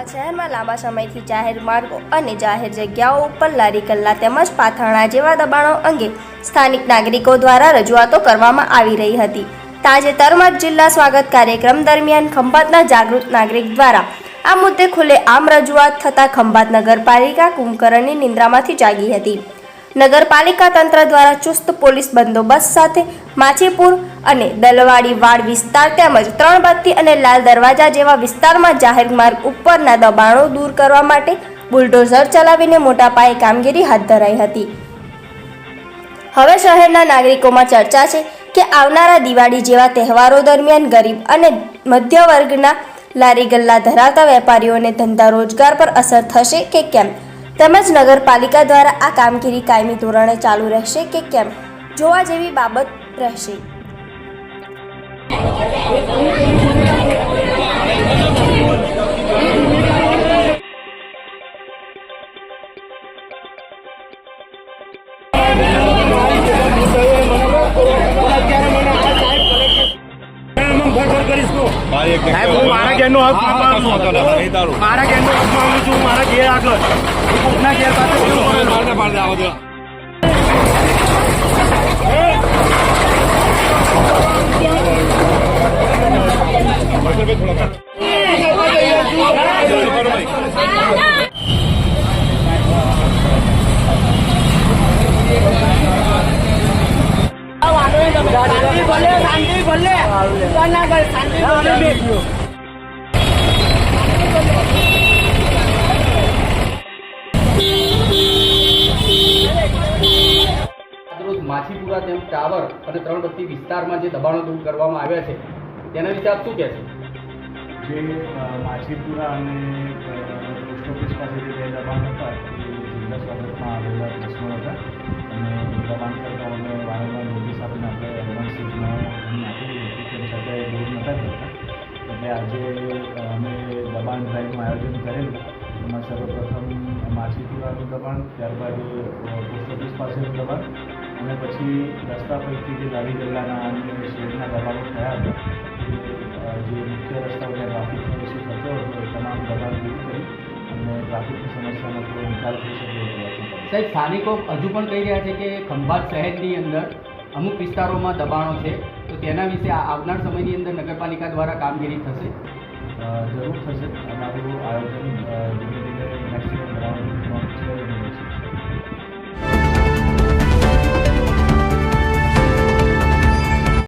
ખંભાત શહેરમાં લાંબા સમયથી જાહેર માર્ગો અને જાહેર જગ્યાઓ ઉપર લારી કલ્લા તેમજ પાથરણા જેવા દબાણો અંગે સ્થાનિક નાગરિકો દ્વારા રજૂઆતો કરવામાં આવી રહી હતી. તાજેતરમાં જિલ્લા સ્વાગત કાર્યક્રમ દરમિયાન ખંભાતના જાગૃત નાગરિક દ્વારા આ મુદ્દે ખુલ્લે આમ રજૂઆત થતાં ખંભાત નગરપાલિકા કુંભકરણની નિંદ્રામાંથી જાગી હતી. નગરપાલિકા તંત્ર દ્વારા ચુસ્ત પોલીસ બંદોબસ્ત સાથે માછીપુર અને દલવાડી વાડ વિસ્તાર તેમજ ત્રણ બત્તી અને લાલ દરવાજા જેવા વિસ્તારમાં જાહેર માર્ગ ઉપરના દબાણો દૂર કરવા માટે બુલડોઝર ચલાવીને મોટા પાયે કામગીરી હાથ ધરાઈ હતી. હવે શહેરના નાગરિકોમાં ચર્ચા છે કે આવનારા દિવાળી જેવા તહેવારો દરમિયાન ગરીબ અને મધ્ય વર્ગના લારી ગલ્લા ધરાવતા વેપારીઓને ધંધા રોજગાર પર અસર થશે કે કેમ? તેમજ નગરપાલિકા દ્વારા આ કામગીરી કાયમી ધોરણે ચાલુ રહેશે કે કેમ? જોવા જેવી બાબત રહેશે. સાહેબ હું મારા ઘેરનો હક. મારા ઘેરનો હક માંગુ છું મારા ઘેર આગળ. કોકના ઘેર પાસે માછીપુરા તેમ ટાવર અને ત્રણ બત્તી વિસ્તારમાં જે દબાણો દૂર કરવામાં આવ્યા છે તેના વિશે આપ શું કહેશો જે માછીપુરા અને પોસ્ટ ઓફિસ પાસે જે દબાણ હતા એ જિલ્લા આજે અમે દબાણ ડ્રાઈવનું આયોજન કરેલું એમાં સર્વપ્રથમ માછીપુરાનું દબાણ, ત્યારબાદ પોસ્ટ ઓફિસ પાસેનું દબાણ અને પછી રસ્તા પૈકી જે લારી ગલ્લાના અને શેડના દબાણો થયા હતા જે મુખ્ય રસ્તાઓ જ્યાં ટ્રાફિકનો ઇસ્યુ થતો હતો, એ તમામ દબાણ દૂર કરી અને ટ્રાફિકની સમસ્યાનો થોડો નિકાલ થઈ શકે. સાહેબ, સ્થાનિકો હજુ પણ કહી રહ્યા છે કે ખંભાત શહેરની અંદર અમુક વિસ્તારોમાં દબાણો છે. તો તેના વિશે આવનાર સમયની અંદર નગરપાલિકા દ્વારા કામગીરી થશે? જરૂર થશે. અમારું આયોજન ધીમે ધીમે મેક્સિમમ ગ્રાઉન્ડ